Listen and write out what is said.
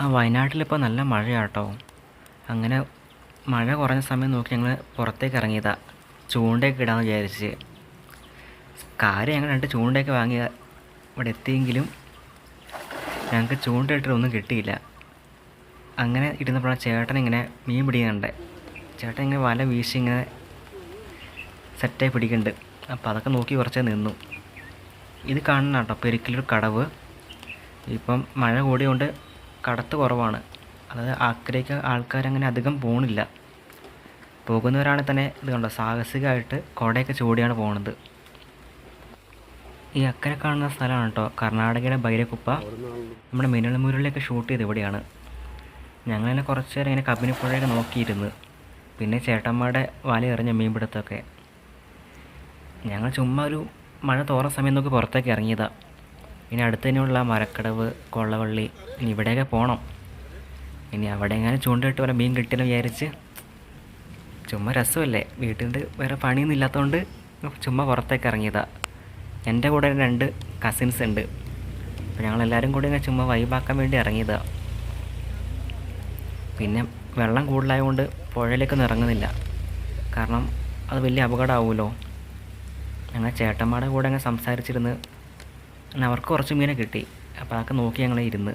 ആ വയനാട്ടിലിപ്പോൾ നല്ല മഴയാട്ടോ. അങ്ങനെ മഴ കുറഞ്ഞ സമയം നോക്കി ഞങ്ങൾ പുറത്തേക്ക് ഇറങ്ങിയതാ. ചൂണ്ടയൊക്കെ ഇടാമെന്ന് വിചാരിച്ച്. കാര്യം ഞങ്ങൾ രണ്ട് ചൂണ്ടയൊക്കെ വാങ്ങിയ ഇവിടെ എത്തിയെങ്കിലും ഞങ്ങൾക്ക് ചൂണ്ടയിട്ടൊന്നും കിട്ടിയില്ല. അങ്ങനെ ഇരുന്നപ്പോഴാണ് ചേട്ടൻ ഇങ്ങനെ മീൻ പിടിക്കുന്നുണ്ട് ചേട്ടൻ ഇങ്ങനെ വല വീശി ഇങ്ങനെ സെറ്റായി പിടിക്കുന്നുണ്ട് അപ്പോൾ അതൊക്കെ നോക്കി കുറച്ചേ നിന്നു. ഇത് കാണണം കേട്ടോ പെരുക്കിലൊരു കടവ്. ഇപ്പം മഴ കൂടിയോണ്ട് കടത്ത് കുറവാണ്. അതായത് അക്കരയ്ക്ക് ആൾക്കാരങ്ങനെ അധികം പോണില്ല. പോകുന്നവരാണെങ്കിൽ തന്നെ ഇത് കണ്ടോ സാഹസികമായിട്ട് കുടയൊക്കെ ചൂടിയാണ് പോണത്. ഈ അക്കരെ കാണുന്ന സ്ഥലമാണ് കേട്ടോ കർണാടകയുടെ ബൈരക്കുപ്പ. നമ്മുടെ മിന്നൽമുരളിലൊക്കെ ഷൂട്ട് ചെയ്ത് ഇവിടെയാണ്. ഞങ്ങളതിനെ കുറച്ച് നേരം ഇങ്ങനെ കബിനിപ്പുഴയൊക്കെ നോക്കിയിരുന്നു. പിന്നെ ചേട്ടന്മാരുടെ വല എറിഞ്ഞ മീൻപിടുത്തമൊക്കെ ഞങ്ങൾ ചുമ്മാ ഒരു മഴ തോറ സമയം നോക്കി പുറത്തേക്ക് ഇറങ്ങിയതാ. ഇനി അടുത്ത് തന്നെയുള്ള മരക്കടവ് കൊള്ളവള്ളി ഇനി ഇവിടെയൊക്കെ പോകണം ഇനി അവിടെ എങ്ങനെ ചൂണ്ടയിട്ട് വരെ മീൻ കിട്ടിയെന്ന് വിചാരിച്ച് ചുമ്മാ രസമല്ലേ? വീട്ടിൽ വേറെ പണിയൊന്നും ഇല്ലാത്തതുകൊണ്ട് ചുമ്മാ പുറത്തേക്ക് ഇറങ്ങിയതാണ് എന്റെ കൂടെ രണ്ട് കസിൻസ് ഉണ്ട്. അപ്പോൾ ഞങ്ങളെല്ലാവരും കൂടി ഇങ്ങനെ ചുമ്മാ വൈബാക്കാൻ വേണ്ടി ഇറങ്ങിയതാണ് പിന്നെ വെള്ളം കൂടുതലായതുകൊണ്ട് പുഴയിലേക്കൊന്നും ഇറങ്ങുന്നില്ല. കാരണം അത് വലിയ അപകടമാവുമല്ലോ. ഞങ്ങൾ ചേട്ടന്മാരുടെ കൂടെ അങ്ങ് സംസാരിച്ചിരുന്ന് അവർക്ക് കുറച്ച് മീനെ കിട്ടി. അപ്പോൾ അതൊക്കെ നോക്കി ഞങ്ങൾ ഇരുന്ന്.